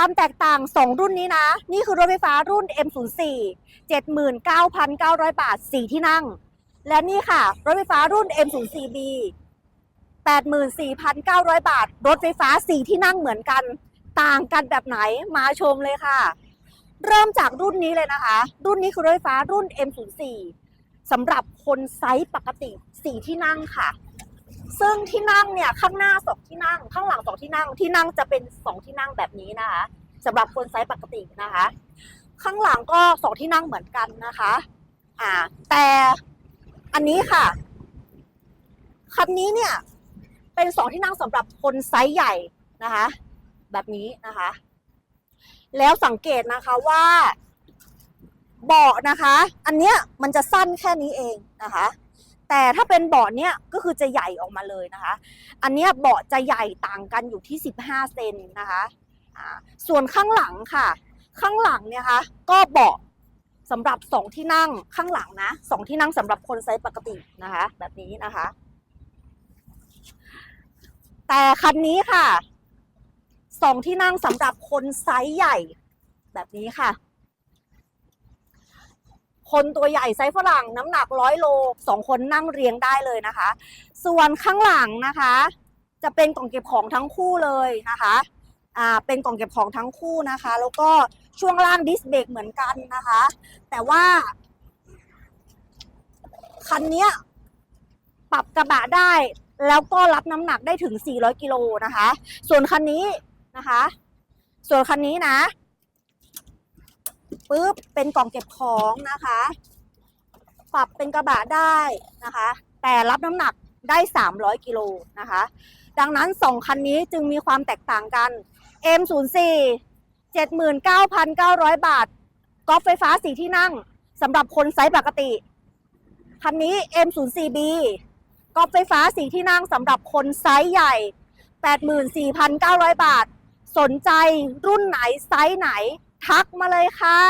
ความแตกต่าง 2 รุ่นนี้นะ นี่คือรถไฟฟ้ารุ่น M04 79,900 บาท 4 ที่นั่ง และนี่ค่ะ รถไฟฟ้ารุ่น M04B 84,900 บาท รถไฟฟ้า 4 ที่นั่งเหมือนกัน ต่างกันแบบไหนมาชมเลยค่ะ เริ่มจากรุ่นนี้เลยนะคะ รุ่นนี้คือรถไฟฟ้ารุ่น M04 สำหรับคนไซส์ปกติ 4 ที่นั่งค่ะ ซึ่งที่นั่งเนี่ยข้างหน้าสองที่นั่ง ข้างหลังสองที่นั่ง ที่นั่งจะเป็นสองที่นั่งแบบนี้นะคะสำหรับคนไซส์ปกตินะคะ ข้างหลังก็สองที่นั่งเหมือนกันนะคะ อ่า แต่อันนี้ค่ะคันนี้เนี่ย เป็นสองที่นั่งสำหรับคนไซส์ใหญ่นะคะ แบบนี้นะคะ แล้วสังเกตนะคะว่าเบาะนะคะ อันเนี้ยมันจะสั้นแค่นี้เองนะคะ แต่ถ้าเป็นเบาะเนี้ยก็คือจะใหญ่ออกมาเลยนะคะ อันเนี้ยเบาะจะใหญ่ต่างกันอยู่ที่ 15 เซนนะคะส่วนข้างหลังค่ะ ข้างหลังเนี่ยคะก็เบาะสำหรับสองที่นั่งข้างหลังนะสองที่นั่งสำหรับคนไซส์ปกตินะคะ แบบนี้นะคะ แต่คันนี้ค่ะสองที่นั่งสำหรับคนไซส์ใหญ่แบบนี้ค่ะ คนตัวใหญ่ไซส์ฝรั่งน้ำหนักร้อยโลสองคนนั่งเรียงได้เลยนะคะ ส่วนข้างหลังนะคะ จะเป็นกล่องเก็บของทั้งคู่เลยนะคะอ่าเป็นกล่องเก็บของทั้งคู่นะคะ แล้วก็ช่วงล่างดิสเบรกเหมือนกันนะคะ แต่ว่า คันนี้ปรับกระบะได้แล้วก็รับน้ำหนักได้ถึง 400 กิโลนะคะ ส่วนคันนี้นะคะ ส่วนคันนี้นะ ปุ๊บเป็นกล่องเก็บของนะคะ ปรับเป็นกระบะได้นะคะ แต่รับน้ำหนักได้ 300กิโลนะคะ ดังนั้น 2 คันนี้จึงมีความแตกต่างกัน M04 79,900 บาทกอล์ฟไฟฟ้าสีที่นั่งสำหรับคนไซส์ปกติ คันนี้ M04B กอล์ฟไฟฟ้าสีที่นั่งสำหรับคนไซส์ใหญ่ 84,900 บาท สนใจรุ่นไหนไซส์ไหน ทักมาเลยค่ะ